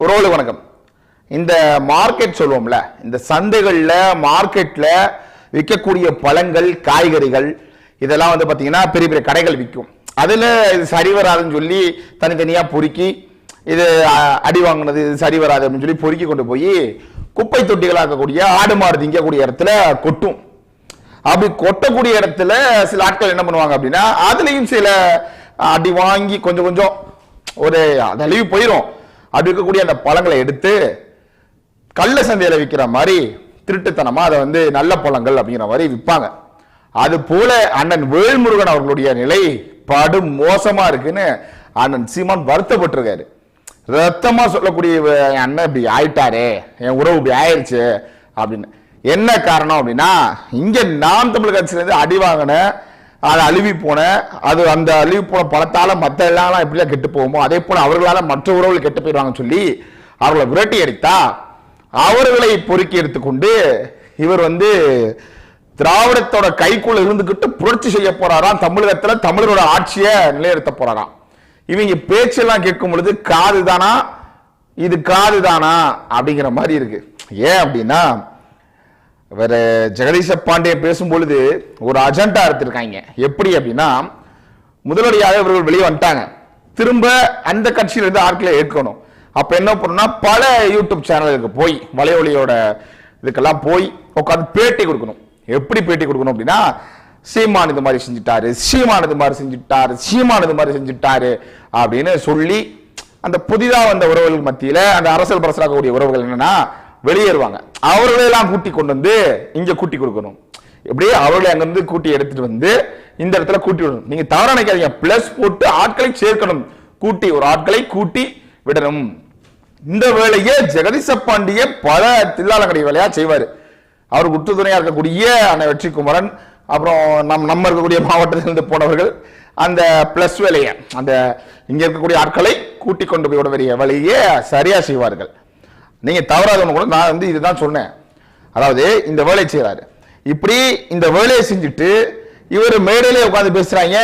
உறவுகள் வணக்கம். இந்த மார்க்கெட் சொல்லுவோம்ல இந்த சந்தைகளில் மார்க்கெட்டில் விற்கக்கூடிய பழங்கள் காய்கறிகள் இதெல்லாம் வந்து பார்த்தீங்கன்னா பெரிய பெரிய கடைகள் விற்கும். அதில் இது சரி வராதுன்னு சொல்லி தனித்தனியாக பொறுக்கி இது அடி வாங்கினது இது சரி வராது அப்படின்னு சொல்லி பொறுக்கி கொண்டு போய் குப்பை தொட்டிகளாக இருக்கக்கூடிய ஆடு மாடு திங்கக்கூடிய இடத்துல கொட்டும். அப்படி கொட்டக்கூடிய இடத்துல சில ஆட்கள் என்ன பண்ணுவாங்க அப்படின்னா அதுலேயும் சில அடி வாங்கி கொஞ்சம் கொஞ்சம் ஒரு அழிவு போயிடும் அப்படி இருக்கக்கூடிய அந்த பழங்களை எடுத்து கள்ள சந்தையில் விற்கிற மாதிரி திருட்டுத்தனமாக அதை வந்து நல்ல பழங்கள் அப்படிங்கிற மாதிரி விற்பாங்க. அது போல அண்ணன் வேல்முருகன் அவர்களுடைய நிலை படு மோசமாக இருக்குன்னு அண்ணன் சீமான் வருத்தப்பட்டிருக்காரு. ரத்தமாக சொல்லக்கூடிய என் அண்ணன் இப்படி ஆயிட்டாரே என் உறவு இப்படி ஆயிடுச்சு அப்படின்னு. என்ன காரணம் அப்படின்னா இங்கே நாம் தமிழ் கட்சியிலேருந்து அடி வாங்கின அது அழுவி போன அது அந்த அழுவி போன பணத்தால் மற்ற எல்லாம் எப்படிலாம் கெட்டு போகுமோ அதே போல் அவர்களால் மற்ற உறவுகள் கெட்டு போயிடுவாங்கன்னு சொல்லி அவர்களை விரட்டி அடித்தா அவர்களை பொறுக்கி எடுத்துக்கொண்டு இவர் வந்து திராவிடத்தோட கைக்குள்ள இருந்துக்கிட்டு புரட்சி செய்ய போறாராம். தமிழகத்தில் தமிழரோட ஆட்சியை நிலைநிறுத்த போறாராம். இவங்க பேச்செல்லாம் கேட்கும் பொழுது காது தானா இது காது தானா அப்படிங்கிற மாதிரி இருக்கு. ஏன் அப்படின்னா வேற ஜெகதீச பாண்டிய பேசும்பொழுது ஒரு அஜெண்டா எடுத்திருக்காங்க. எப்படி அப்படின்னா முதலடியாக இவர்கள் வெளியே வந்துட்டாங்க. திரும்ப அந்த கட்சியிலிருந்து ஆட்களை ஏற்கணும். அப்போ என்ன பண்ணணும்னா பல யூடியூப் சேனல்களுக்கு போய் வலையொலியோட இதுக்கெல்லாம் போய் உட்காந்து பேட்டி கொடுக்கணும். எப்படி பேட்டி கொடுக்கணும் அப்படின்னா சீமான் இது மாதிரி செஞ்சுட்டாரு சீமான் இது மாதிரி செஞ்சுட்டாரு சீமான் இது மாதிரி செஞ்சுட்டாரு அப்படின்னு சொல்லி அந்த புதிதாக வந்த உறவுகள் மத்தியில் அந்த அரசியல் பரசலாக்கக்கூடிய உறவுகள் என்னன்னா வெளியேறுவாங்க. அவர்களையெல்லாம் கூட்டி கொண்டு வந்து இங்க கூட்டி கொடுக்கணும். எப்படியே அவர்களை அங்கிருந்து கூட்டி எடுத்துட்டு வந்து இந்த இடத்துல கூட்டி விடணும். நீங்க தவறா நினைக்காதீங்க. பிளஸ் போட்டு ஆட்களை சேர்க்கணும். கூட்டி ஒரு ஆட்களை கூட்டி விடணும். இந்த வேலையை ஜெகதீச பாண்டிய பல தில்லாலங்கடி வேலையா செய்வார். அவர் உற்றுதுணையா இருக்கக்கூடிய அண்ணன் வெற்றி குமரன் அப்புறம் நம் நம்ம இருக்கக்கூடிய மாவட்டத்திலிருந்து போனவர்கள் அந்த பிளஸ் வேலையை அந்த இங்க இருக்கக்கூடிய ஆட்களை கூட்டி கொண்டு போய் விட வேண்டிய வேலையை சரியா செய்வார்கள். நீங்கள் தவறாதவங்க கூட நான் வந்து இதுதான் சொன்னேன். அதாவது இந்த வேலையை செய்கிறாரு இப்படி இந்த வேலையை செஞ்சுட்டு இவர் மேடையிலே உட்காந்து பேசுகிறாங்க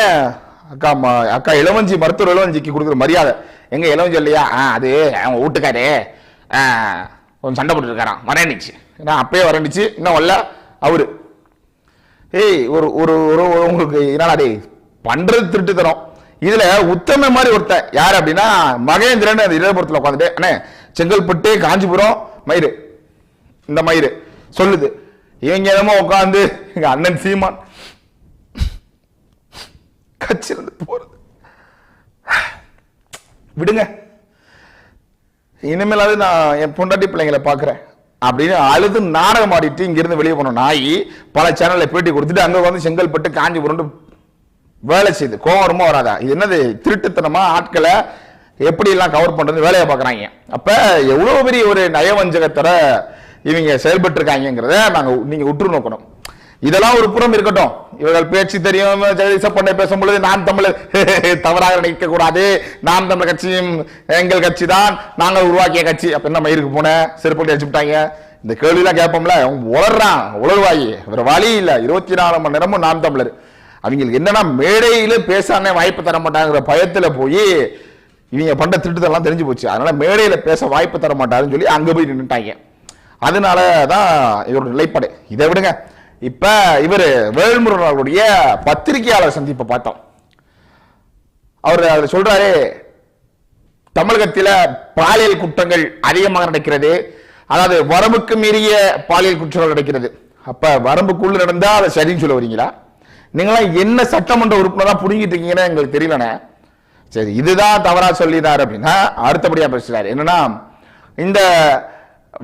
அக்கா அக்கா இளவஞ்சி மருத்துவர் இளவஞ்சிக்கு கொடுக்குற மரியாதை. எங்கே இளவஞ்சி இல்லையா? ஆ, அது அவன் வீட்டுக்காரு. ஆ, கொஞ்சம் சண்டை போட்டு வரேன்னுச்சு. ஏன்னா அப்பயே வரணிச்சு இன்னும் வரல. அவரு. ஏய் ஒரு ஒரு ஒரு உங்களுக்கு என்னடா டே பண்ணுறது திருட்டு தரோம் இதில் உத்தம மாதிரி ஒருத்தன். யார் அப்படின்னா மகேந்திரன் அந்த இடதுபுறத்துல உட்காந்துட்டு அண்ணே செங்கல்பட்டு காஞ்சிபுரம் மயிறு. இந்த மயிறு. சொல்லுது. இவங்க என்னமோ உட்காந்து எங்க அண்ணன் சீமான். கச்சிருந்து போறது. விடுங்க. இனிமேலாவது நான் என் பொண்டாட்டி பிள்ளைங்களை பார்க்குறேன். அப்படின்னு அழுது நாடகம் ஆடிட்டு இங்கிருந்து வெளியே போன நாய் பல சேனல்ல பேட்டி கொடுத்துட்டு அங்கே வந்து செங்கல்பட்டு காஞ்சிபுரம் வேலை செய்யுது கோவம் வராதா? இது என்னது திருட்டுத்தனமா ஆட்களை எப்படியெல்லாம் கவர் பண்ணுறது வேலையை பார்க்குறாங்க. அப்போ எவ்வளோ பெரிய ஒரு நயவஞ்சகத்தர இவங்க செயல்பட்டுருக்காங்கிறத நாங்கள் நீங்கள் உற்று நோக்கணும். இதெல்லாம் ஒரு புறம் இருக்கட்டும். இவர்கள் பேச்சு தெரியும் ஜெகதீச பண்ணை பேசும்பொழுது நான் தமிழர் தவறாக நினைக்க கூடாது நாம் தமிழர் கட்சியும் எங்கள் கட்சி தான். நாங்கள் உருவாக்கிய கட்சி. அப்ப என்ன மயிருக்கு போனேன் செருப்படி அடிச்சுட்டாங்க இந்த கேள்விலாம் கேட்போம்ல. அவன் உளறான் உளர்வாயி வேற வழி இல்லை. இருபத்தி நாலு மணி நேரமும் நாம் தமிழர். அவங்களுக்கு என்னன்னா மேடையில பேசானே வாய்ப்பு தர மாட்டாங்கிற பயத்துல போய் இவங்க பண்ண திருட்டுதெல்லாம் தெரிஞ்சு போச்சு. அதனால மேடையில் பேச வாய்ப்பு தர மாட்டாருன்னு சொல்லி அங்கே போய் நின்னுட்டாங்க. அதனால தான் இவரோட நிலைப்பாடு. இதை விடுங்க. இப்போ இவர் வேல்முருகன் அவர்களுடைய பத்திரிகையாளர் சந்திப்பை பார்த்தோம். அவர் அதில் சொல்கிறாரு தமிழகத்தில் பாலியல் குற்றங்கள் அதிகமாக நடக்கிறது. அதாவது வரம்புக்கு மீறிய பாலியல் குற்றங்கள் நடக்கிறது. அப்போ வரம்புக்குள்ள நடந்தால் அதை சரின்னு சொல்ல வரீங்களா? நீங்களாம் என்ன சட்டமன்ற உறுப்பினராக புடுங்கிட்டு இருக்கீங்கன்னு எங்களுக்கு தெரியலண்ணே. சரி இதுதான் தவறா சொல்லினார் அப்படின்னா அடுத்தபடியா பேசுகிறார் என்னன்னா இந்த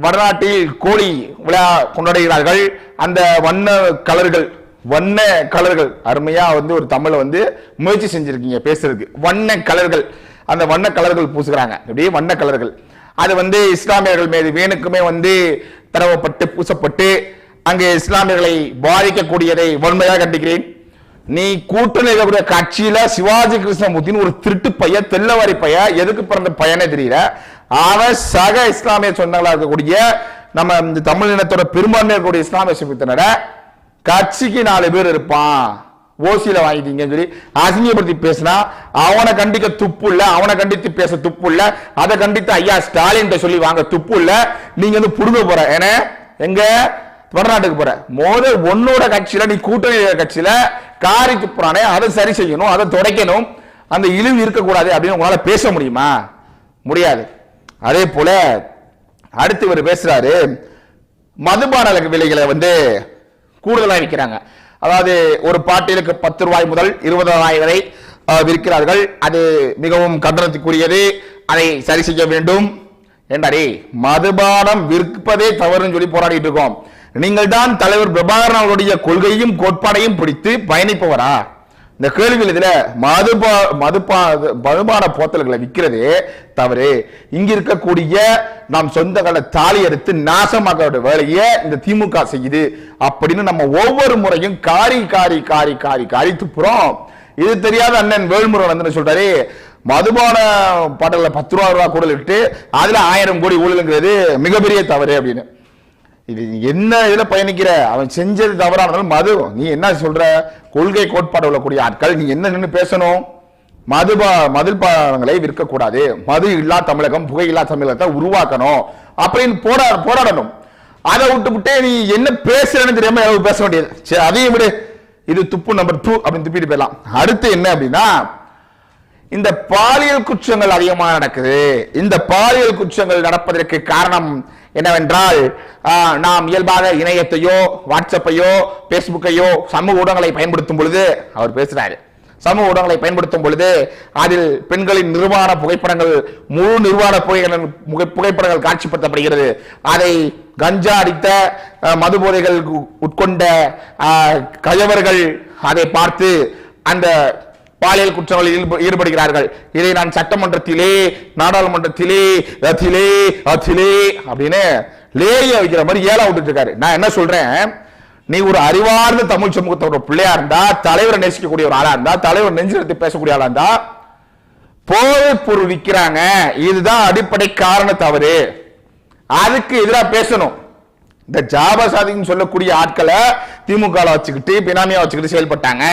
வடநாட்டில் கோழி விழா கொண்டாடுகிறார்கள். அந்த வண்ண கலர்கள் வண்ண கலர்கள் அருமையா வந்து ஒரு தமிழை வந்து முயற்சி செஞ்சிருக்கீங்க பேசுறதுக்கு. வண்ண கலர்கள் அந்த வண்ண கலர்கள் பூசுகிறாங்க. அப்படியே வண்ண கலர்கள். அது வந்து இஸ்லாமியர்கள் மீது வேணுக்குமே வந்து தரவப்பட்டு பூசப்பட்டு அங்கே இஸ்லாமியர்களை பாதிக்கக்கூடியதை வன்மையாக கண்டிக்கிறேன். நீ கூட்டணி இருக்கக்கூடிய கட்சியில சிவாஜி கிருஷ்ணமூர்த்தின்னு ஒரு திருட்டு பையன் தெல்லவாரி பையன். எதுக்கு பிறந்த பையனே தெரியல? அவன் சக இஸ்லாமிய சொந்தங்களா இருக்கக்கூடிய நம்ம இந்த தமிழ் இனத்தோட இருக்கக்கூடிய இஸ்லாமிய சமூகத்தினர கட்சிக்கு நாலு பேர் இருப்பான். ஓசியில வாங்கிட்டீங்கன்னு சொல்லி அசிங்கப்படுத்தி பேசினா அவனை கண்டிக்க துப்பு இல்ல அவனை கண்டித்து பேச துப்பு இல்ல அதை கண்டித்து ஐயா ஸ்டாலின் சொல்லி வாங்க துப்பு இல்ல. நீங்க வந்து புடுங்க போற. ஏன்னா எங்க? வடநாட்டுக்கு போற. மோத உன்னோட கட்சியில நீ கூட்டணி கட்சியில காரி துப்புறானே அதை சரி செய்யணும் அதை துடைக்கணும் அந்த இழிவு இருக்கக்கூடாது அப்படின்னு உங்களால பேச முடியுமா? முடியாது. அதே போல அடுத்து இவர் பேசுறாரு மதுபான விலைகளை வந்து கூடுதலாக விற்கிறாங்க. அதாவது ஒரு பாட்டிலுக்கு பத்து ரூபாய் முதல் இருபது ரூபாய் வரை விற்கிறார்கள். அது மிகவும் கண்டனத்துக்குரியது. அதை சரி செய்ய வேண்டும். என்றாரே மதுபானம் விற்பதே தவறுன்னு சொல்லி போராடிட்டு இருக்கோம். நீங்கள் தான் தலைவர் பிரபாகரன் அவருடைய கொள்கையும் கோட்பாடையும் பிடித்து பயணிப்பவரா? இந்த கேள்விகள் இதுல மதுபா மதுபா மதுபான போத்தல்களை விற்கிறது தவறு. இங்க இருக்கக்கூடிய நாம் சொந்தங்களை தாலி எடுத்து நாசமாக்க வேலையை இந்த திமுக செய்யுது அப்படின்னு நம்ம ஒவ்வொரு முறையும் காரி காரி காரி காரி காரி துப்புறோம் இது தெரியாத அண்ணன் வேல்முருகன் வந்து சொல்றாரு மதுபான பாட்டல பத்து ரூபா ரூபா கூட இட்டு அதுல ஆயிரம் கோடி ஊழலுங்கிறது மிகப்பெரிய தவறு அப்படின்னு. இது என்ன இதில் பயணிக்கிற? அவன் செஞ்சது தவறானாலும் மது. நீ என்ன சொல்ற? கொள்கை கோட்பாடு உள்ளக்கூடிய ஆட்கள் நீ என்ன நின்று பேசணும்? மதுபா மதுபானங்களை விற்கக்கூடாது. மது இல்லா தமிழகம் புகை இல்லா தமிழகத்தை உருவாக்கணும். அப்படின்னு போரா போராடணும். அதை விட்டுவிட்டு நீ என்ன பேசுறேன்னு தெரியாம பேச வேண்டியது. சரி அதையும் விடு. இது துப்பு நம்பர் டூ அப்படின்னு துப்பிட்டு போயிடலாம். அடுத்து என்ன அப்படின்னா இந்த பாலியல் குற்றங்கள் அதிகமாக நடக்குது. இந்த பாலியல் குற்றங்கள் நடப்பதற்கு காரணம் என்னவென்றால் நாம் இயல்பாக இணையத்தையோ வாட்ஸ்அப்பையோ பேஸ்புக்கையோ சமூக ஊடகங்களை பயன்படுத்தும் பொழுது அவர் பேசுகிறார் சமூக ஊடகங்களை பயன்படுத்தும் பொழுது அதில் பெண்களின் நிர்வாண புகைப்படங்கள் முழு நிர்வாண புகைகள் புகைப்படங்கள் காட்சிப்படுத்தப்படுகிறது. அதை கஞ்சா அடித்த மது போதைகள் உட்கொண்ட கயவர்கள் அதை பார்த்து அந்த பாலியல் குற்றங்களில் ஈடுபடுகிறார்கள். இதை நான் சட்டமன்றத்திலே நாடாளுமன்றத்திலே அதிலே அதிலே அப்படின்னு லேய வைக்கிற மாதிரி ஏழா விட்டுட்டு இருக்காரு நான் என்ன சொல்றேன்? நீ ஒரு அறிவார்ந்த தமிழ் சமூகத்தோட பிள்ளையா இருந்தா தலைவரை நேசிக்கக்கூடிய ஒரு ஆளா இருந்தா தலைவர் நெஞ்சிலத்தை பேசக்கூடிய ஆளா இருந்தா போதைப் பொருள் விற்கிறாங்க இதுதான் அடிப்படை காரண தவறு. அதுக்கு எதிராக பேசணும். இந்த ஜாபசாதின்னு சொல்லக்கூடிய ஆட்களை திமுக வச்சுக்கிட்டு பினாமியா வச்சுக்கிட்டு செயல்பட்டாங்க.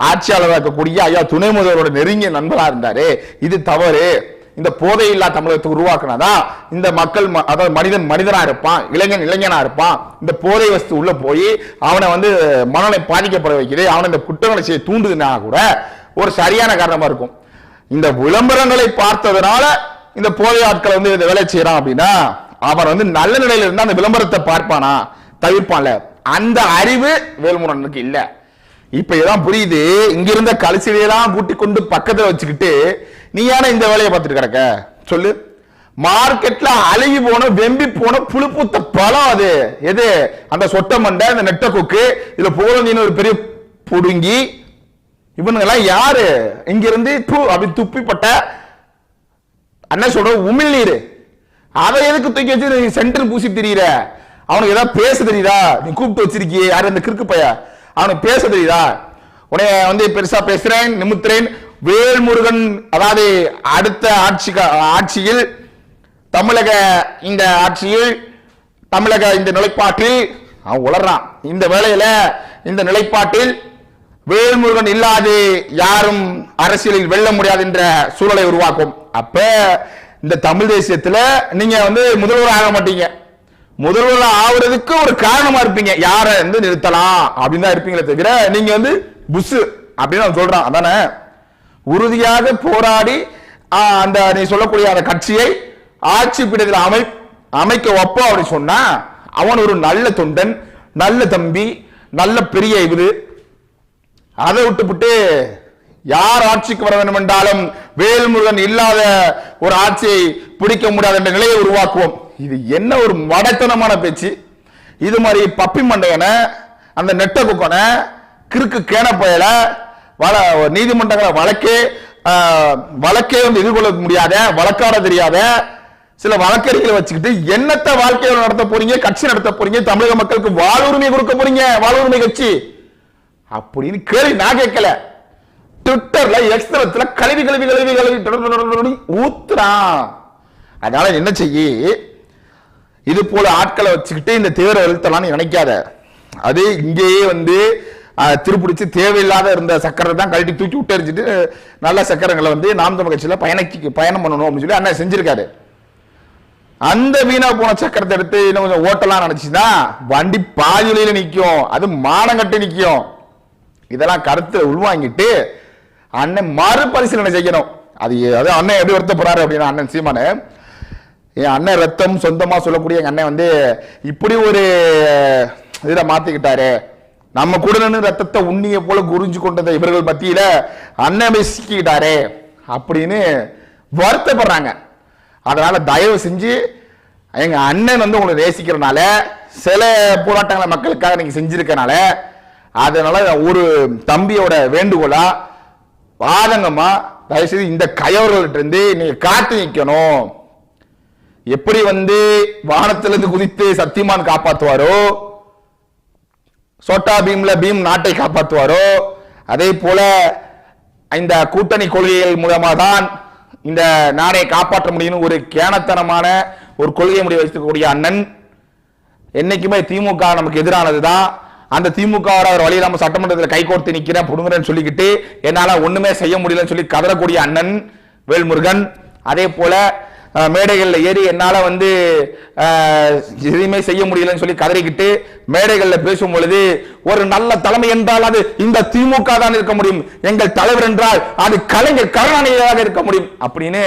ஆட்சியாளராக இருக்கக்கூடிய ஐயா துணை முதல்வரோட நெருங்கிய நண்பரா இருந்தாரு இது தவறு. இந்த போதை இல்லா தமிழகத்தை உருவாக்குனாதான் இந்த மக்கள் ம- அதாவது மனிதன் மனிதனா இருப்பான் இளைஞன் இளைஞனா இருப்பான். இந்த போதை வஸ்து உள்ள போய் அவனை வந்து மனநிலை பாதிக்கப்பட வைக்குது. அவனை இந்த குற்றங்களை செய்ய தூண்டுதுன்னா கூட ஒரு சரியான காரணமா இருக்கும். இந்த விளம்பரங்களை பார்த்ததுனால இந்த போதை ஆட்களை வந்து இந்த வேலை செய்யறான் அப்படின்னா அவன் வந்து நல்ல நிலையில இருந்தா அந்த விளம்பரத்தை பார்ப்பானா? தவிர்ப்பான்ல. அந்த அறிவு வேல்முருகனுக்கு இல்லை. இப்ப இதான் புரியுது. இங்க இருந்த கழிச்சிலையெல்லாம் கூட்டி கொண்டு பக்கத்துல வச்சுக்கிட்டு நீ ஏன்னா இந்த வேலையை பார்த்துட்டு கிடக்க? சொல்லு. மார்க்கெட்ல அழுகி போன வெம்பி போன புழுப்புத்த பழம் அது. எது? அந்த சொட்டை மண்டை அந்த நெட்ட கொக்கு இதுல போலந்தின்னு ஒரு பெரிய புடுங்கி இவனுங்க எல்லாம் யாரு? இங்க இருந்து அப்படி துப்பிப்பட்ட அண்ணன் சொல்ற உமிழ் நீர். அதை எதுக்கு தூக்கி வச்சு நீ சென்டர் பூசி தெரியுற? அவனுக்கு ஏதாவது பேச தெரியுதா? நீ கூப்பிட்டு வச்சிருக்கிய. யாரு? அந்த கிறுக்கு பையன். அவனுக்கு பேச தெரியுதா உன்னை வந்து பெருசா பேசுறேன் நிமித்துறேன். வேல்முருகன் அதாவது அடுத்த ஆட்சி ஆட்சியில் தமிழக இந்த ஆட்சியில் தமிழக இந்த நிலைப்பாட்டில் அவன் உளறான். இந்த வேலையில இந்த நிலைப்பாட்டில் வேல்முருகன் இல்லாது யாரும் அரசியலில் வெல்ல முடியாது என்ற சூழலை உருவாக்கும். அப்ப இந்த தமிழ் தேசியத்துல நீங்க வந்து முதல்வர் ஆக மாட்டீங்க. முதல்வர் ஆகுறதுக்கு ஒரு காரணமா இருப்பீங்க. யாரை வந்து நிறுத்தலாம்? அப்படின்னு தான் இருப்பீங்களே தவிர நீங்க வந்து புஷ் அப்படின்னு அவன் சொல்றான். அதானே? உறுதியாக போராடி அந்த நீ சொல்லக்கூடிய அந்த கட்சியை ஆட்சி பீடத்தில் அமை அமைக்க வைப்போம் அப்படின்னு சொன்னா அவன் ஒரு நல்ல தொண்டன் நல்ல தம்பி நல்ல பெரிய இவரு. அதை விட்டுப்புட்டு யார் ஆட்சிக்கு வர வேண்டும் என்றாலும் வேல்முருகன் இல்லாத ஒரு ஆட்சியை பிடிக்க முடியாத என்ற நிலையை உருவாக்குவோம். இது என்ன ஒரு மடத்தனமான பேச்சு? இது மாதிரி பப்பி மண்டையனை அந்த நெட்ட குக்கனை கிறுக்கு கேன பயல வள நீதிமன்றங்களை வழக்கே வழக்கே வந்து எதிர்கொள்ள முடியாத வழக்காட தெரியாத சில வழக்கறிகளை வச்சுக்கிட்டு என்னத்த வாழ்க்கையை நடத்த போறீங்க கட்சி நடத்த போறீங்க தமிழக மக்களுக்கு வாழ்வுரிமை கொடுக்க போறீங்க வாழ்வுரிமை கட்சி? அப்படின்னு கேள்வி நான் கேட்கல. ட்விட்டர்ல எக்ஸ்தலத்துல கழுவி கழுவி கழுவி கழுவி ஊத்துறான் அதனால என்ன செய்யி இது போல ஆட்களை வச்சுக்கிட்டு இந்த தேரை எழுத்தலாம்னு நினைக்காத. அது இங்கேயே வந்து திருப்பிடிச்சு தேவையில்லாத இருந்த சக்கரை தான் கழட்டி தூக்கி விட்டு எரிஞ்சிட்டு நல்ல சக்கரங்களை வந்து நாம் தமிழ் கட்சியில் பயணிக்கு பயணம் பண்ணணும் அப்படின்னு சொல்லி அண்ணன் செஞ்சிருக்காரு. அந்த வீணா போன சக்கரத்தை எடுத்து இன்னும் கொஞ்சம் ஓட்டலாம் நினைச்சுன்னா வண்டி பாதிலையில நிற்கும் அது மானங்கட்டு நிற்கும் இதெல்லாம் கருத்தில் உள்வாங்கிட்டு அண்ணன் மறுபரிசீலனை செய்யணும். அது அது அண்ணன் எப்படி வருத்தப்படுறாரு அப்படின்னா அண்ணன் சீமானு என் அண்ணன் ரத்தம் சொந்தமாக சொல்லக்கூடிய எங்கள் அண்ணன் வந்து இப்படி ஒரு இதில் மாற்றிக்கிட்டாரு நம்ம கூட நின்று ரத்தத்தை உண்ணிய போல குறிஞ்சு கொண்டதை இவர்கள் மத்தியில் அண்ணன் போய் அப்படின்னு வருத்தப்படுறாங்க. அதனால் தயவு செஞ்சு எங்கள் அண்ணன் வந்து உங்களை நேசிக்கிறனால சில போராட்டங்களை மக்களுக்காக நீங்கள் செஞ்சுருக்கனால அதனால் ஒரு தம்பியோட வேண்டுகோளாக வாதங்கம்மா தயவுசெய்து இந்த கயவர்கள்ட்ட இருந்து நீங்க காத்து நிற்கணும் எப்படி வந்து வானத்திலிருந்து குதித்து சத்தியமான் காப்பாத்துவாரோ சோட்டா பீம்ல பீம் நாட்டை காப்பாற்றுவாரோ அதே போல இந்த கூட்டணி கொள்கைகள் மூலமா தான் இந்த நாடை காப்பாற்ற முடியும்னு ஒரு கேனத்தனமான ஒரு கொள்கையை முடிவு வைத்துக்கூடிய அண்ணன். என்னைக்குமே திமுக நமக்கு எதிரானது தான் அந்த திமுக அவர் வழி இல்லாமல் சட்டமன்றத்தில் கைகோர்த்து நிற்கிறேன் புடுங்குறேன்னு சொல்லிக்கிட்டு என்னால் ஒன்றுமே செய்ய முடியலன்னு சொல்லி கதறக்கூடிய அண்ணன் வேல்முருகன். அதே போல மேடைகளில் ஏறி என்னால் வந்து எதுவுமே செய்ய முடியலன்னு சொல்லி கதறிக்கிட்டு மேடைகளில் பேசும் பொழுது ஒரு நல்ல தலைமை என்றால் அது இந்த திமுக தான் இருக்க முடியும். எங்கள் தலைவர் என்றால் அது கலைஞர் கருணாநிதியாக இருக்க முடியும். அப்படின்னு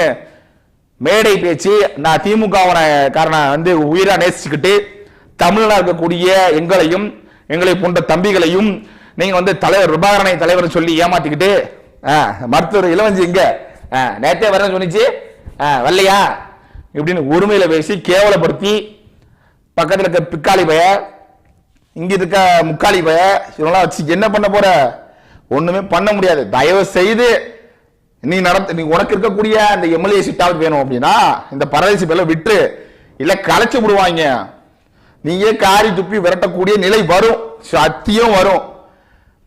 மேடை பேச்சு நான் திமுக காரணம் வந்து உயிராக நேசிச்சுக்கிட்டு தமிழனாக இருக்கக்கூடிய எங்களையும் எங்களை போன்ற தம்பிகளையும் நீங்கள் வந்து தலைவர் பிரபாகரனை தலைவர் சொல்லி ஏமாத்திக்கிட்டு மருத்துவர் இளவஞ்சி எங்க? ஆ, வரேன்னு சொன்னிச்சு. வரலையா இப்படின்னு உரிமையில பேசி கேவலப்படுத்தி பக்கத்துல இருக்க பிக்காளி பய இங்க இருக்க முக்காளி பய இவங்களாம் வச்சு என்ன பண்ண போற? ஒண்ணுமே பண்ண முடியாது. தயவு செய்து நீ நடத்த நீ உனக்கு இருக்கக்கூடிய அந்த எம்எல்ஏ சிட்டாவது வேணும் அப்படின்னா இந்த பரதேசி பேர்ல விட்டு இல்ல களைச்சி விடுவாங்க. நீயே காரி துப்பி விரட்டக்கூடிய நிலை வரும். சத்தியம் வரும்.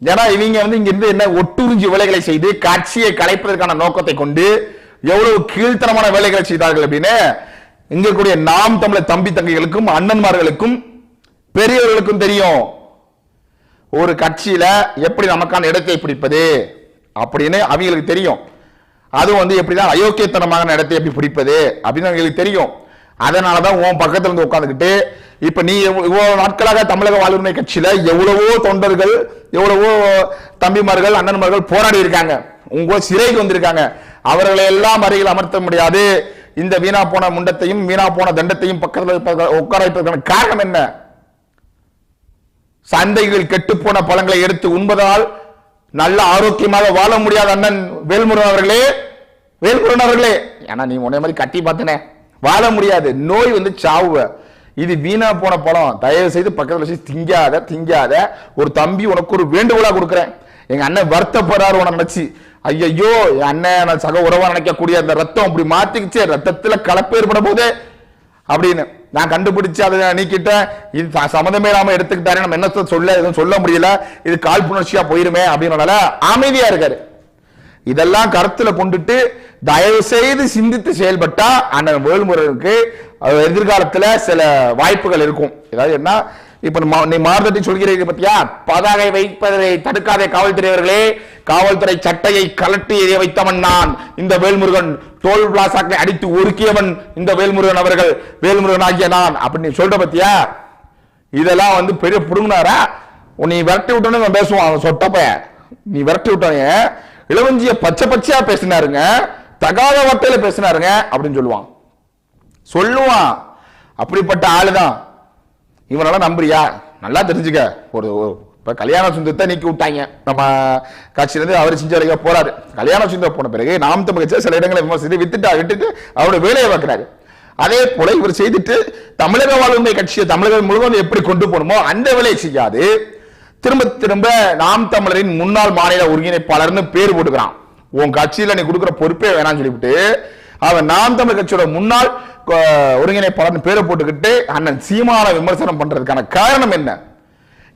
ஏன்னா இவங்க வந்து இங்க இருந்து என்ன ஒட்டுறிஞ்சி வேலைகளை செய்து கட்சியை கலைப்பதற்கான நோக்கத்தை கொண்டு எவ்வளவு கீழ்த்தனமான வேலைகளை செய்தார்கள் அப்படின்னு இங்க கூடிய நாம் தமிழர் தம்பி தங்கைகளுக்கும் அண்ணன்மார்களுக்கும் பெரியவர்களுக்கும் தெரியும். ஒரு கட்சியில எப்படி நமக்கான இடத்தை பிடிப்பது அப்படின்னு அவங்களுக்கு தெரியும். அதுவும் வந்து எப்படிதான் அயோக்கியத்தனமான இடத்தை எப்படி பிடிப்பது அப்படின்னு அவங்களுக்கு தெரியும். அதனால தான் உன் பக்கத்துல இருந்து உட்காந்துக்கிட்டு இப்ப நீ இவ்வளவு நாட்களாக தமிழக வாழ்வுரிமை கட்சியில எவ்வளவோ தொண்டர்கள் எவ்வளவோ தம்பிமார்கள் அண்ணன்மார்கள் போராடி இருக்காங்க. உங்க சிறைக்கு வந்திருக்காங்க. அவர்களை எல்லாம் அருகில் அமர்த்த முடியாது. இந்த வீணா போன முண்டத்தையும் வீணா போன தண்டத்தையும் பக்கத்தில் உட்கார வைப்பதற்கான காரணம் என்ன? சந்தைகள் கெட்டுப்போன பழங்களை எடுத்து உண்பதால் நல்ல ஆரோக்கியமாக வாழ முடியாத அண்ணன் வேல்முருகன் அவர்களே வேல்முருகன் அவர்களே. ஏன்னா நீ உன்னை மாதிரி கட்டி பார்த்தனே. வாழ முடியாது. நோய் வந்து சாவுவ. இது வீணா போன பழம். தயவு செய்து பக்கத்தில் வச்சு திங்காத திங்காத. ஒரு தம்பி உனக்கு ஒரு வேண்டுகோளா கொடுக்குறேன். எங்க அண்ணன் வருத்தப்படுறாரு உன நினைச்சு. ஐயையோ என் அண்ணன் நான் சக உறவா நினைக்கக்கூடிய அந்த ரத்தம் அப்படி மாத்திக்கிச்சு ரத்தத்துல கலப்பு ஏற்பட போதே அப்படின்னு நான் கண்டுபிடிச்சு அதை நீக்கிட்டேன். இது சம்மந்தமே இல்லாம எடுத்துக்கிட்டாரு. நம்ம என்ன சொல்ல எதுவும் சொல்ல முடியல. இது காழ்ப்புணர்ச்சியா போயிருமே அப்படின்றனால அமைதியா இருக்காரு. இதெல்லாம் கருத்துல கொண்டுட்டு தயவு செய்து சிந்தித்து செயல்பட்டா அண்ணன் வேல்முருகனுக்கு அஹ், எதிர்காலத்துல சில வாய்ப்புகள் இருக்கும். ஏதாவது என்ன? இப்ப நீ மாறுதத்தை சொல்கிறீர்கள் பத்தியா? பதாகை வைப்பதை தடுக்காதே காவல்துறையவர்களே காவல்துறை சட்டையை கலட்டி எறிய வைத்தவன் நான். இந்த வேல்முருகன் டோல் பிளாசாக்களை அடித்து ஒருக்கியவன் இந்த வேல்முருகன் அவர்கள். வேல்முருகன் ஆகிய நான். அப்படின்னு நீ சொல்ற பத்தியா? இதெல்லாம் வந்து பெரிய புடுங்கினாரா? நீ விரட்டி விட்டோன்னு பேசுவான் அவன் சொட்டப்ப நீ விரட்டி விட்டவங்க இளவஞ்சிய பச்சை பச்சையா பேசினாருங்க தகாத வார்த்தையில பேசினாருங்க அப்படின்னு சொல்லுவான். சொல்லுவான். அப்படிப்பட்ட ஆளுதான். இவனெல்லாம் நம்புறியா? நல்லா தெரிஞ்சுக்க. ஒரு இப்போ கல்யாண சுந்தரத்தை நீக்கி விட்டாங்க. நம்ம கட்சியிலேருந்து அவர் செஞ்ச வரைக்கும் போறாரு. கல்யாண சுந்தரம் போன பிறகு நாம் தமிழ் கட்சியை சில இடங்களை விமர்சித்து வித்துட்டா விட்டுட்டு அவரோட வேலையை பார்க்குறாரு. அதே போல இவர் செய்துட்டு தமிழக வாழ்வுமை கட்சியை தமிழகம் முழுவதும் எப்படி கொண்டு போகணுமோ அந்த வேலையை செய்யாது. திரும்ப திரும்ப நாம் தமிழரின் முன்னாள் மாநில ஒருங்கிணைப்பாளர்னு பேர் போட்டுக்கிறான். உன் கட்சியில் நீ கொடுக்குற பொறுப்பே வேணாம்னு சொல்லிவிட்டு அவன் நாம் தமிழ் கட்சியோட முன்னாள் ஒருங்கிணைப்பாளர் பேரை போட்டுக்கிட்டு அண்ணன் சீமான விமர்சனம் பண்றதுக்கான காரணம் என்ன?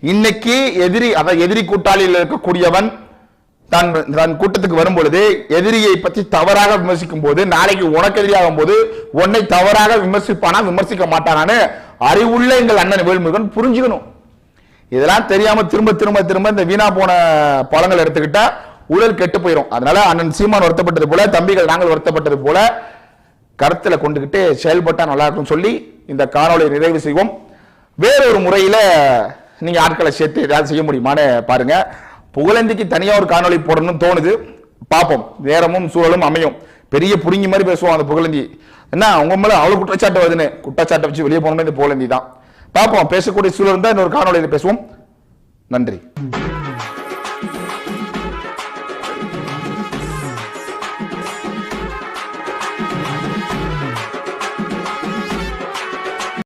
இன்னைக்கு எதிரி அதாவது எதிரி கூட்டாளியில் இருக்கக்கூடியவன் தன் தன் கூட்டத்துக்கு வரும் பொழுது எதிரியை பற்றி தவறாக விமர்சிக்கும் போது நாளைக்கு உனக்கு எதிரியாகும் போது உன்னை தவறாக விமர்சிப்பானா விமர்சிக்க மாட்டானான்னு அறிவுள்ள எங்கள் அண்ணன் வேல்முருகன் புரிஞ்சுக்கணும். இதெல்லாம் தெரியாம திரும்ப திரும்ப திரும்ப இந்த வீணா போன பழங்கள் எடுத்துக்கிட்டா உடல் கெட்டு போயிடும் அதனால அண்ணன் சீமான் வருத்தப்பட்டது போல தம்பிகள் நாங்கள் வருத்தப்பட்டது போல கருத்துல கொண்டுகிட்டு செயல்பட்டா நல்லா இருக்கும்னு சொல்லி இந்த காணொளியை நிறைவு செய்வோம். வேறொரு முறையில நீங்க ஆட்களை சேர்த்து ஏதாவது செய்ய முடியுமான்னு பாருங்க. புகழந்திக்கு தனியா ஒரு காணொளி போடணும்னு தோணுது. பார்ப்போம். நேரமும் சூழலும் அமையும். பெரிய புடுங்கி மாதிரி பேசுவோம் அந்த புகழந்தி. என்ன உங்க மேல அவ்வளவு குற்றச்சாட்டு வருதுன்னு. குற்றச்சாட்டை வச்சு வெளியே போகணுமே இந்த புகழந்தி தான். பார்ப்போம். பேசக்கூடிய சூழல் தான் இன்னொரு காணொலியில் பேசுவோம். நன்றி.